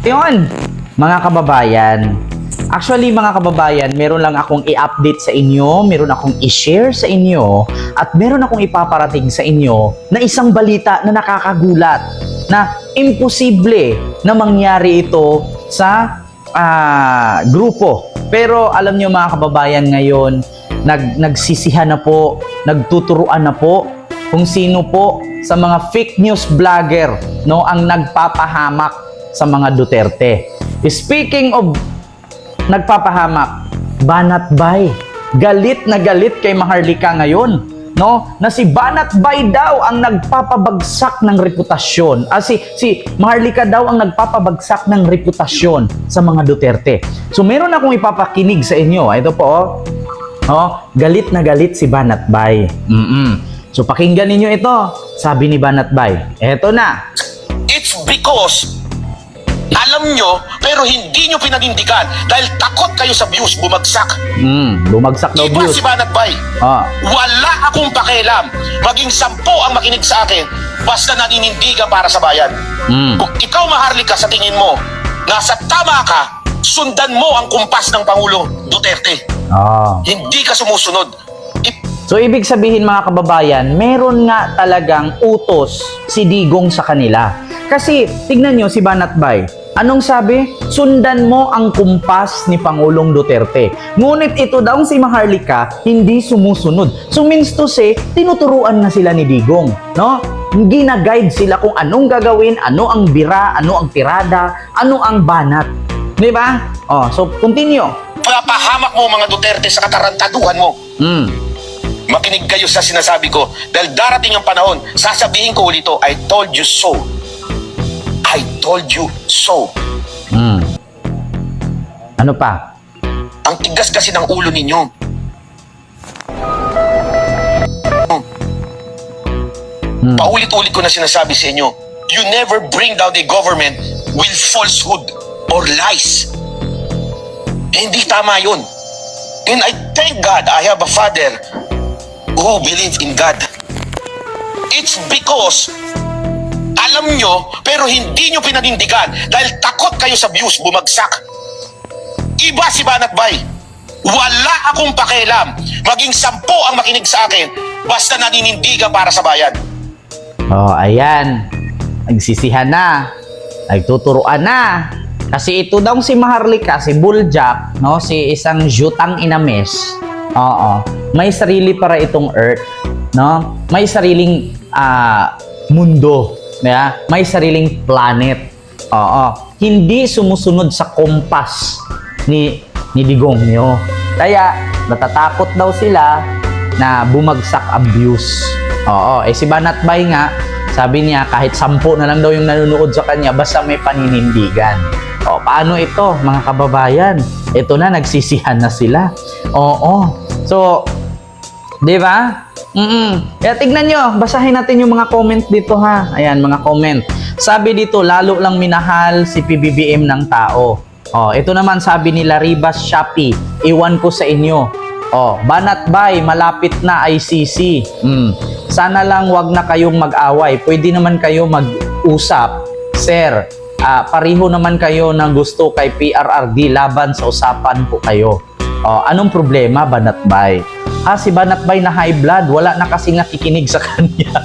Yun, mga kababayan. Actually, mga kababayan, meron lang akong i-update sa inyo, meron akong i-share sa inyo, at meron akong ipaparating sa inyo na isang balita na nakakagulat, na imposible na mangyari ito sa ah, grupo. Pero alam nyo mga kababayan ngayon, nag, nagsisihan na po, nagtuturuan na po kung sino po sa mga fake news vlogger no ang nagpapahamak sa mga Duterte. Speaking of nagpapahamak, Banat Bay. Galit na galit kay Maharlika ngayon. No? Na si Banat Bay daw ang nagpapabagsak ng reputasyon. Ah, si, si Maharlika daw ang nagpapabagsak ng reputasyon sa mga Duterte. So meron akong ipapakinig sa inyo. Ito po, oh. Oh, galit na galit si Banat Bay. Mm-mm. So pakinggan ninyo ito. Sabi ni Banat Bay. Eto na. It's because alam nyo, pero hindi nyo pinanindigan dahil takot kayo sa views bumagsak. Mm, bumagsak daw Iba views. si Banat Bay. Ah. Wala akong pakialam. Maging sampo ang makinig sa akin basta naninindigan para sa bayan. Mm. Kung ikaw maharlika sa tingin mo, nasa tama ka, sundan mo ang kumpas ng Pangulo Duterte. Ah. Hindi ka sumusunod. I- So ibig sabihin mga kababayan, meron nga talagang utos si Digong sa kanila. Kasi tignan nyo si Banat Bay. Anong sabi? Sundan mo ang kumpas ni Pangulong Duterte. Ngunit ito daw si Maharlika hindi sumusunod. So means to say, tinuturuan na sila ni Digong. No? Gina-guide sila kung anong gagawin, ano ang bira, ano ang tirada, ano ang banat. Di ba? Oh, so continue. Papahamak mo mga Duterte sa katarantaduhan mo. Mm. Makinig kayo sa sinasabi ko dahil darating ang panahon, sasabihin ko ulit ito, I told you so. I told you so. Mm. Ano pa? Ang tigas kasi ng ulo ninyo. Mm. Paulit-ulit ko na sinasabi sa inyo, you never bring down a government with falsehood or lies. Eh, hindi tama yun. And I thank God I have a father who believes in God. It's because alam nyo, pero hindi nyo pinanindigan dahil takot kayo sa views bumagsak. Iba si Banat Bay. Wala akong pakialam. Maging sampo ang makinig sa akin basta naninindigan para sa bayan. Oh, ayan. Nagsisihan na. Nagtuturuan na. Kasi ito daw si Maharlika, si Buljak, no, si isang jutang inames. Oo. May sarili para itong earth, no? May sariling ah, mundo, yeah? May sariling planet. Oo. Hindi sumusunod sa kompas ni ni Digong nyo. Kaya natatakot daw sila na bumagsak views. Oo, eh si Banat Bay nga, sabi niya kahit sampu na lang daw yung nanonood sa kanya basta may paninindigan. O, paano ito mga kababayan? Ito na, nagsisihan na sila. Oo. So, di ba? Mm Kaya tignan nyo, basahin natin yung mga comment dito ha. Ayan, mga comment. Sabi dito, lalo lang minahal si PBBM ng tao. Oh, ito naman sabi ni Laribas Shopee, iwan ko sa inyo. Oh, Banat Bay, malapit na ICC. Mm. Sana lang wag na kayong mag-away. Pwede naman kayo mag-usap. Sir, ah, pareho naman kayo na gusto kay PRRD laban sa usapan po kayo. Oh, anong problema, Banat Bay? Ah, si Banat Bay na high blood, wala na kasi nakikinig sa kanya.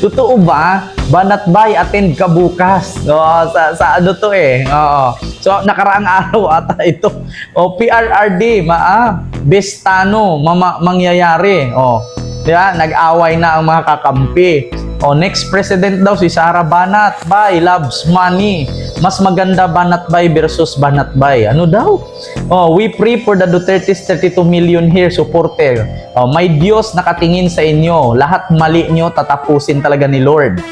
Totoo ba? Banat Bay, attend ka bukas. Oo, sa, sa ano to eh. Oo. So, nakaraang araw ata ito. O, PRRD, ma ah, bestano, mama, mangyayari. O, di ba? Nag-away na ang mga kakampi. O, next president daw si Sara Banat. Bay, loves money. Mas maganda Banat Bay versus Banat Bay. Ano daw? Oh, we pray for the Duterte's 32 million here supporter. Oh, may Diyos nakatingin sa inyo. Lahat mali nyo tatapusin talaga ni Lord.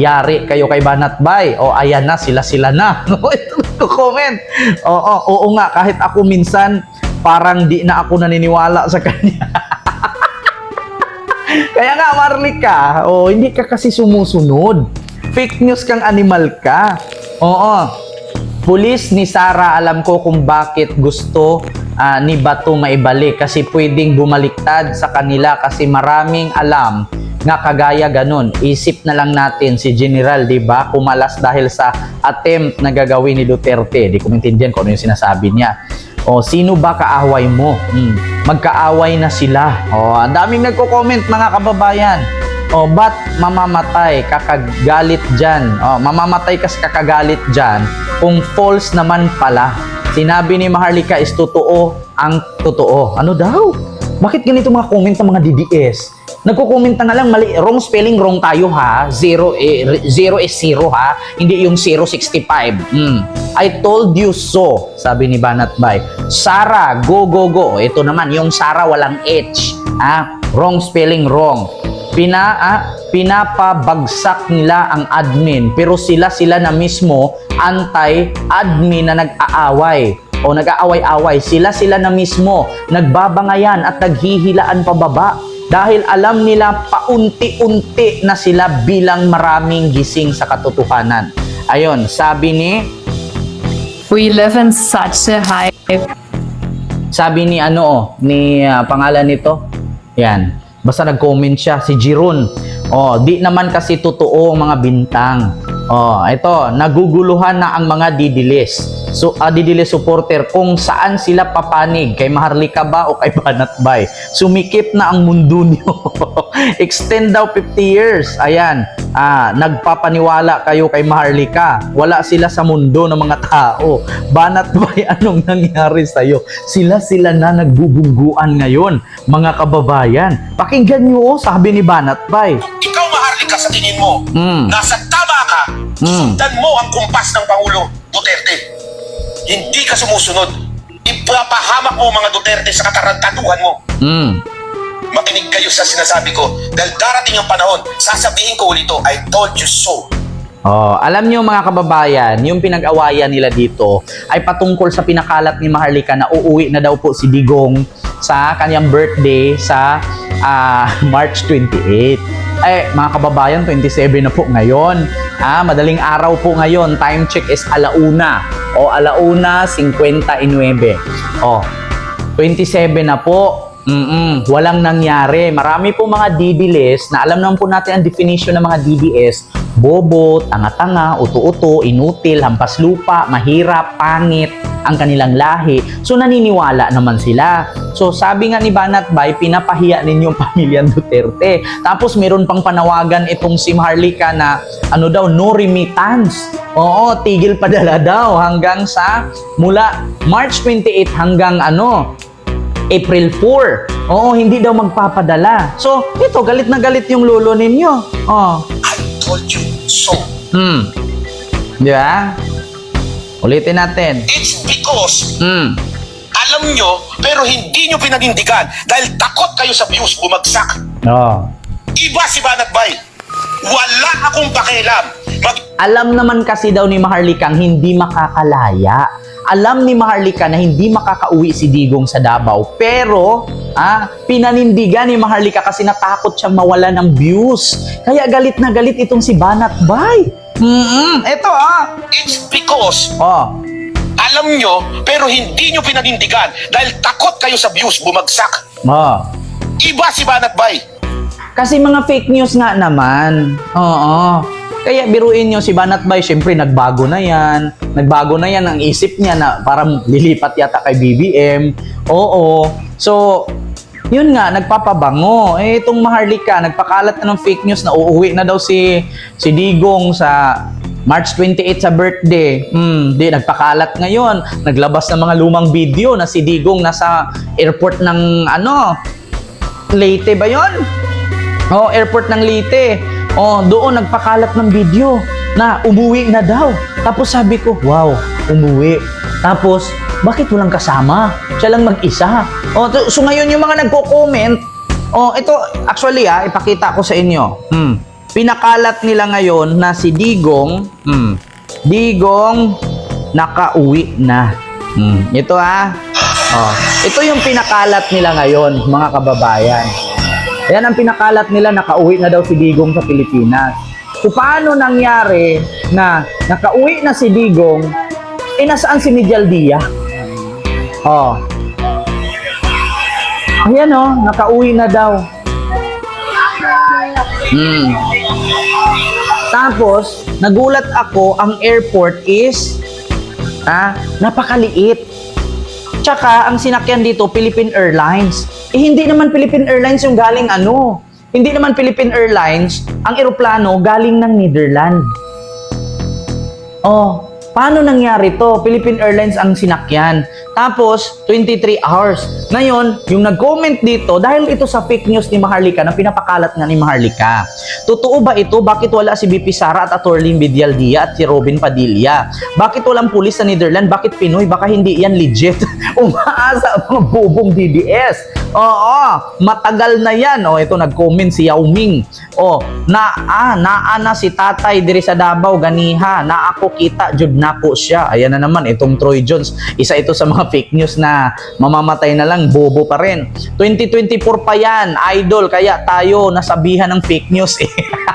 Yari kayo kay Banat Bay. O, ayan na, sila-sila na. Ito comment. Oo, oo nga, kahit ako minsan, parang di na ako naniniwala sa kanya. Kaya nga, Marlika, oh, hindi ka kasi sumusunod. Fake news kang animal ka. Oo. Pulis ni Sara, alam ko kung bakit gusto ah, ni Bato maibalik kasi pwedeng bumaliktad sa kanila kasi maraming alam nga kagaya ganun. Isip na lang natin si General, di ba? Kumalas dahil sa attempt na gagawin ni Duterte. Di ko maintindihan kung ano yung sinasabi niya. O, sino ba kaaway mo? Hmm. Magkaaway na sila. O, ang daming nagko-comment mga kababayan. O, ba't mamamatay kakagalit dyan? O, mamamatay kas kakagalit dyan kung false naman pala. Sinabi ni Maharlika is totoo ang totoo. Ano daw? Bakit ganito mga comment ng mga DDS? Nagko-comment na nga lang, mali, wrong spelling, wrong tayo ha. Zero, eh, zero is zero ha. Hindi yung 065. Hmm. I told you so, sabi ni Banat Bay. Sara, go, go, go. Ito naman, yung Sara walang H. Ha? Wrong spelling, wrong. Pina, ah, pinapabagsak nila ang admin pero sila sila na mismo anti-admin na nag-aaway o nag-aaway-away sila sila na mismo nagbabangayan at naghihilaan pababa dahil alam nila paunti-unti na sila bilang maraming gising sa katotohanan. Ayon, sabi ni We live in such a high sabi ni ano oh, ni ah, pangalan nito. Yan. Basta nag-comment siya si Jiron. Oh, di naman kasi totoo ang mga bintang. Oh, ito, naguguluhan na ang mga didilis. So, ah, didilis supporter kung saan sila papanig, kay Maharlika ba o kay Banat Bay. Sumikip na ang mundo niyo. Extend daw 50 years. Ayan, ah, nagpapaniwala kayo kay Maharlika. Wala sila sa mundo ng mga tao. Banat Bay, anong nangyari sa'yo? Sila-sila na nagbubungguan ngayon, mga kababayan. Pakinggan niyo, oh, sabi ni Banat Bay. Ikaw maharlika sa tingin mo. Mm. Nasa. Mm. Sundan mo ang kumpas ng Pangulo Duterte. Hindi ka sumusunod. Ipapahamak mo mga Duterte sa katarantaduhan mo. Mm. Makinig kayo sa sinasabi ko dahil darating ang panahon, sasabihin ko ulit ito, I told you so. Oh, alam niyo mga kababayan, yung pinag-awayan nila dito ay patungkol sa pinakalat ni Maharlika na uuwi na daw po si Digong sa kanyang birthday sa ah, March 28. Eh, mga kababayan, 27 na po ngayon. Ah, madaling araw po ngayon. Time check is alauna. O alauna 59. Oh, 27 na po. Mm-mm, walang nangyari. Marami po mga DDLS na alam naman po natin ang definition ng mga DDS. Bobo, tanga-tanga, uto-uto, inutil, hampas lupa, mahirap, pangit, ang kanilang lahi. So naniniwala naman sila. So sabi nga ni Banat Bay, pinapahiya ninyong pamilyang Duterte. Tapos meron pang panawagan itong si Maharlika na ano daw, no remittance. Oo, tigil padala daw hanggang sa mula March 28 hanggang ano, April 4. Oo, hindi daw magpapadala. So, ito, galit na galit yung lolo ninyo. Oh. I told you so. Hmm. Di ba? Ulitin natin. It's because Hmm. alam nyo, pero hindi nyo pinanindigan dahil takot kayo sa views bumagsak. Oh. Iba si Banat Bay. Wala akong pakialam. Mag Alam naman kasi daw ni Maharlikang hindi makakalaya. Alam ni Maharlika na hindi makakauwi si Digong sa Davao. Pero, ah, pinanindigan ni Maharlika kasi natakot siyang mawala ng views. Kaya galit na galit itong si Banat Bay. Mm Ito ah. It's because Oh. alam nyo, pero hindi nyo pinanindigan dahil takot kayo sa views bumagsak. Oh. Iba si Banat Bay. Kasi mga fake news nga naman. Oo. Kaya biruin nyo si Banat Bay, syempre nagbago na yan. Nagbago na yan ang isip niya na parang lilipat yata kay BBM. Oo. So, yun nga, nagpapabango. Eh, itong Maharlika, nagpakalat na ng fake news na uuwi na daw si, si Digong sa March 28 sa birthday. Hmm, di, nagpakalat ngayon. Naglabas ng mga lumang video na si Digong nasa airport ng ano, Leyte ba yon? Oh, airport ng Leyte. Oh, doon nagpakalat ng video na umuwi na daw. Tapos sabi ko, wow, umuwi. Tapos, bakit walang kasama? Siya lang mag-isa. Oh, so ngayon yung mga nagko-comment, oh, ito, actually ah, ipakita ko sa inyo. Hmm. Pinakalat nila ngayon na si Digong, hmm, Digong nakauwi na. Hmm. Ito ah. Oh, ito yung pinakalat nila ngayon, mga kababayan. Yan ang pinakalat nila, nakauwi na daw si Digong sa Pilipinas. So paano nangyari na nakauwi na si Digong, eh nasaan si Nigel Dia? Oh. Ayan oh, nakauwi na daw. Hmm. Tapos, nagulat ako, ang airport is ah, napakaliit. Tsaka, ang sinakyan dito, Philippine Airlines. Eh, hindi naman Philippine Airlines yung galing ano. Hindi naman Philippine Airlines, ang eroplano galing ng Netherlands. Oh, paano nangyari to? Philippine Airlines ang sinakyan. Tapos, 23 hours. Ngayon, yung nag-comment dito, dahil ito sa fake news ni Maharlika na pinapakalat nga ni Maharlika. Totoo ba ito? Bakit wala si BP Sara at Attorney Bidialdia at si Robin Padilla? Bakit walang pulis sa Netherlands? Bakit Pinoy? Baka hindi yan legit. Umaasa ang mga bubong DDS. Oo, matagal na yan. O, ito nag-comment si Yao Ming. O, na, ah, naa na si tatay diri sa Davao, ganiha. Na ako kita, jud nako siya. Ayan na naman, itong Troy Jones. Isa ito sa mga fake news na mamamatay na lang, bobo pa rin. 2024 pa yan, idol. Kaya tayo nasabihan ng fake news eh.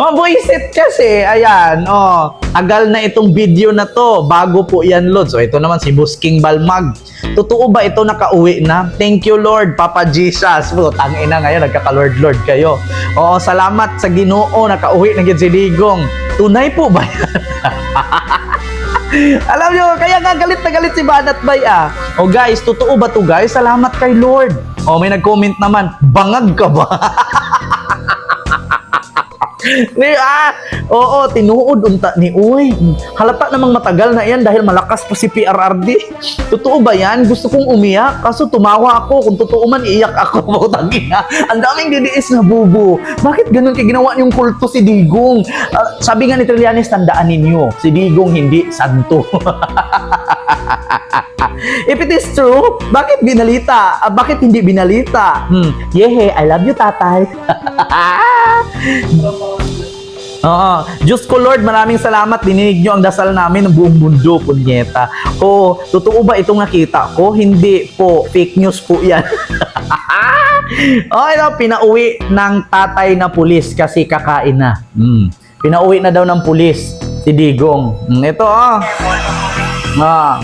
Oh, buisit kasi. Ayan, oh. Tagal na itong video na to. Bago po yan, Lord. So, ito naman si Busking Balmag. Totoo ba ito nakauwi na? Thank you, Lord. Papa Jesus. Po, tangina ngayon. Nagkaka-Lord-Lord kayo. Oo, salamat sa ginoo. Nakauwi na si Digong. Tunay po ba yan? Alam nyo, kaya nga galit na galit si Banat Bay ah. O guys, totoo ba to guys? Salamat kay Lord. O may nag-comment naman, bangag ka ba? ni ah, oo, tinuod unta ni uy. Halata namang matagal na yan dahil malakas pa si PRRD. Totoo ba yan? Gusto kong umiyak kaso tumawa ako. Kung totoo man iiyak ako. Putang ina. Ang daming didiis na bubo. Bakit ganun kay ginawa niyong kulto si Digong? Ah, sabi nga ni Trillanes, tandaan ninyo, si Digong hindi santo. If it is true, bakit binalita? Ah, bakit hindi binalita? Hmm, yehe, I love you, tatay. Oo. Diyos ko Lord, maraming salamat. Dininig nyo ang dasal namin ng buong mundo, punyeta. Oo, totoo ba itong nakita ko? Hindi po. Fake news po yan. oh, ito, pinauwi ng tatay na pulis kasi kakain na. Hmm. Pinauwi na daw ng pulis si Digong. Hmm, ito, oh. Ah.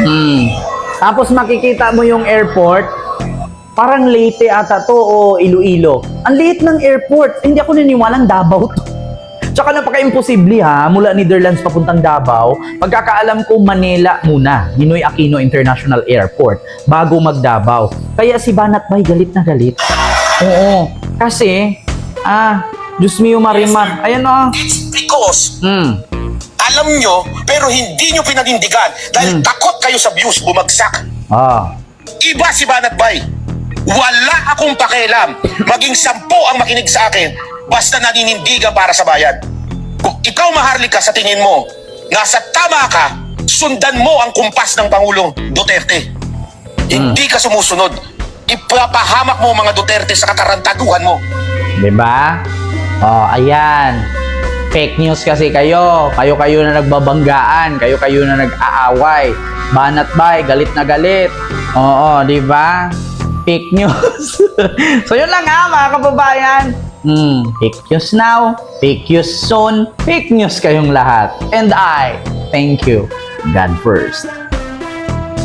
Hmm. Tapos makikita mo yung airport, parang Leyte ata to o Iloilo. Ang liit ng airport. Hindi ako naniwalang Davao to. Tsaka napaka-imposible ha, mula Netherlands papuntang Davao, pagkakaalam ko Manila muna, Ninoy Aquino International Airport, bago mag-Davao. Kaya si Banat Bay galit na galit. Oo, kasi, ah, Diyos mio marimar. Ayan o. It's because Hmm. alam nyo, pero hindi nyo pinanindigan dahil Hmm. takot kayo sa views bumagsak. Ah. Iba si Banat Bay. Wala akong pakialam. Maging sampo ang makinig sa akin. Basta naninindigan para sa bayan. Kung ikaw maharlika sa tingin mo, nasa tama ka, sundan mo ang kumpas ng Pangulong Duterte. Hindi ka sumusunod. Ipapahamak mo mga Duterte sa katarantaduhan mo. Di ba? Oh, ayan. Fake news kasi kayo. Kayo-kayo na nagbabanggaan. Kayo-kayo na nag-aaway. Banat bay, galit na galit. Oo, di ba? Fake news. so yun lang ha, mga kababayan. Hmm, fake news now, fake news soon, fake news kayong lahat. And I, thank you. God first.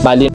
Bali,